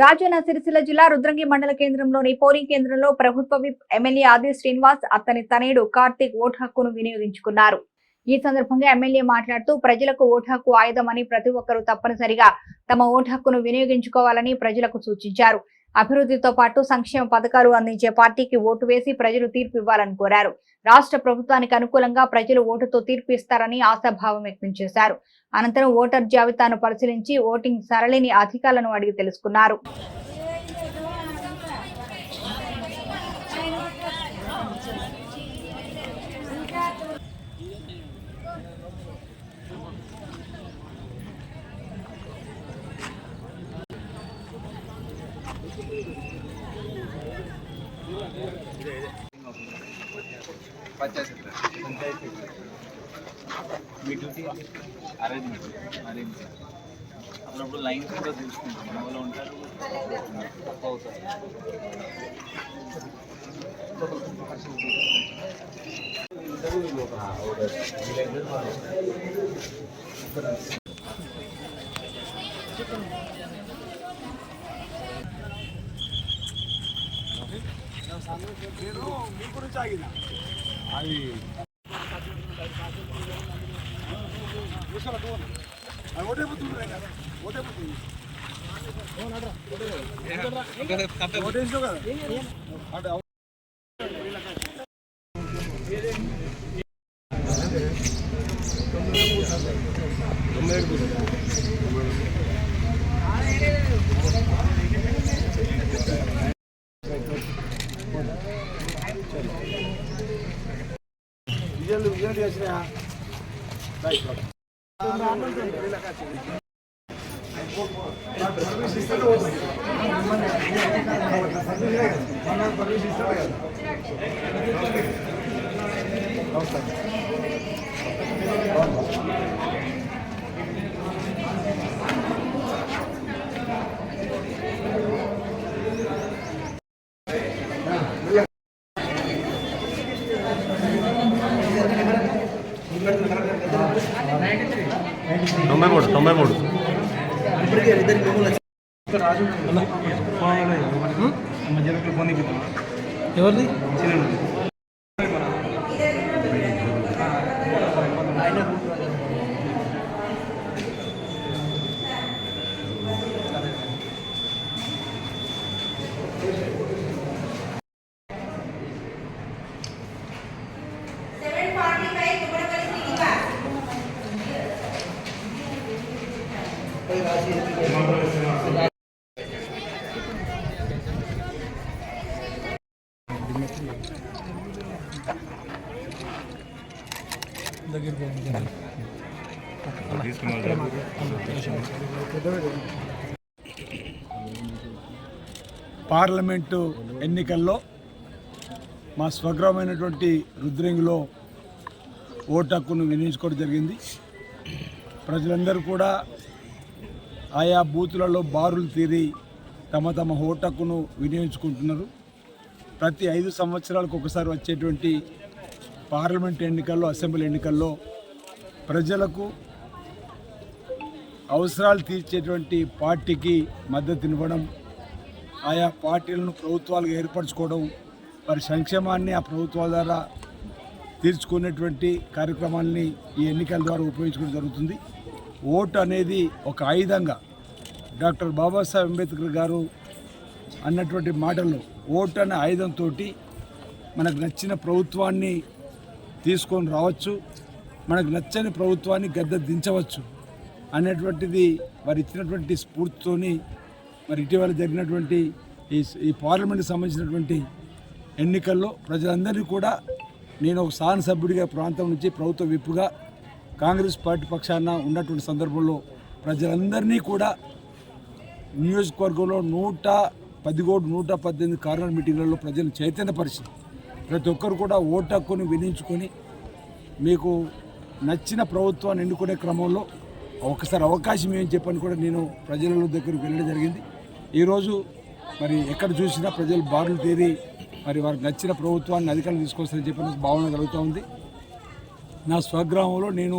రాజన్న సిరిసిల్ల జిల్లా రుద్రంగి మండల కేంద్రంలోని పోలింగ్ కేంద్రంలో ప్రభుత్వ విప్ ఎమ్మెల్యే ఆది శ్రీనివాస్ అతని తనయుడు కార్తీక్ ఓటు హక్కును వినియోగించుకున్నారు. ఈ సందర్భంగా ఎమ్మెల్యే మాట్లాడుతూ ప్రజలకు ఓటు హక్కు ఆయుధమని ప్రతి ఒక్కరూ తప్పనిసరిగా తమ ఓటు హక్కును వినియోగించుకోవాలని ప్రజలకు సూచించారు. అభివృద్ధితో పాటు సంక్షేమ పథకాలు అందించే పార్టీకి ఓటు వేసి ప్రజలు తీర్పు ఇవ్వాలని కోరారు. రాష్ట్ర ప్రభుత్వానికి అనుకూలంగా ప్రజలు ఓటుతో తీర్పు ఇస్తారని ఆశాభావం వ్యక్తం చేశారు. అనంతరం ఓటర్ జాబితాను పరిశీలించి ఓటింగ్ సరళిని అధికారులను అడిగి తెలుసుకున్నారు. మీ డ్యూటీ అరేంజ్మెంట్ అరేంజ్ అప్పుడప్పుడు లైన్స్ కూడా చూసుకుంటాం. మన వాళ్ళు ఉంటారు. నేను మీ గురించి ఆగిన అది ఓటే పోతుంది ఓటే పోతుంది ఓటేసావు కదా తొమ్మిది తక్కువ అవుతారు తొంభై మూడు తొంభై మూడు. ఎవరిది? పార్లమెంటు ఎన్నికల్లో మా స్వగ్రామైనటువంటి రుద్రంగిలో ఓటు హక్కును వినియోగించుకోవడం జరిగింది. ప్రజలందరూ కూడా ఆయా బూతులలో బారులు తీరి తమ తమ హోటక్కును వినియోగించుకుంటున్నారు. ప్రతి ఐదు సంవత్సరాలకు ఒకసారి వచ్చేటువంటి పార్లమెంట్ ఎన్నికల్లో అసెంబ్లీ ఎన్నికల్లో ప్రజలకు అవసరాలు తీర్చేటువంటి పార్టీకి మద్దతు ఇవ్వడం ఆయా పార్టీలను ప్రభుత్వాలుగా ఏర్పరచుకోవడం వారి సంక్షేమాన్ని ఆ ప్రభుత్వాల ద్వారా తీర్చుకునేటువంటి కార్యక్రమాల్ని ఈ ఎన్నికల ద్వారా ఉపయోగించుకోవడం జరుగుతుంది. ఓటు అనేది ఒక ఆయుధంగా డాక్టర్ బాబాసాహెబ్ అంబేద్కర్ గారు అన్నటువంటి మాటలు ఓటు అనే ఆయుధంతో మనకు నచ్చిన ప్రభుత్వాన్ని తీసుకొని రావచ్చు మనకు నచ్చని ప్రభుత్వాన్ని గద్దె దించవచ్చు అనేటువంటిది వారు ఇచ్చినటువంటి స్ఫూర్తితోని మరి ఇటీవల జరిగినటువంటి ఈ ఈ పార్లమెంట్కి సంబంధించినటువంటి ఎన్నికల్లో ప్రజలందరినీ కూడా నేను ఒక సభ్యుడిగా ప్రాంతం నుంచి ప్రభుత్వ విప్పుగా కాంగ్రెస్ పార్టీ పక్షాన ఉన్నటువంటి సందర్భంలో ప్రజలందరినీ కూడా నియోజకవర్గంలో నూట పది కోట్లు నూట పద్దెనిమిది కార్నర్ మీటింగ్లలో ప్రజలు చైతన్యపరిచి ప్రతి ఒక్కరు కూడా ఓటు హక్కుని మీకు నచ్చిన ప్రభుత్వాన్ని ఎన్నుకునే క్రమంలో ఒకసారి అవకాశం ఏం చెప్పని కూడా నేను ప్రజల దగ్గరికి వెళ్ళడం జరిగింది. ఈరోజు మరి ఎక్కడ చూసినా ప్రజలు బారులు తీరి మరి వారికి నచ్చిన ప్రభుత్వాన్ని అధికారం తీసుకొస్తారని చెప్పిన భావన కలుగుతూ ఉంది. నా స్వగ్రామంలో నేను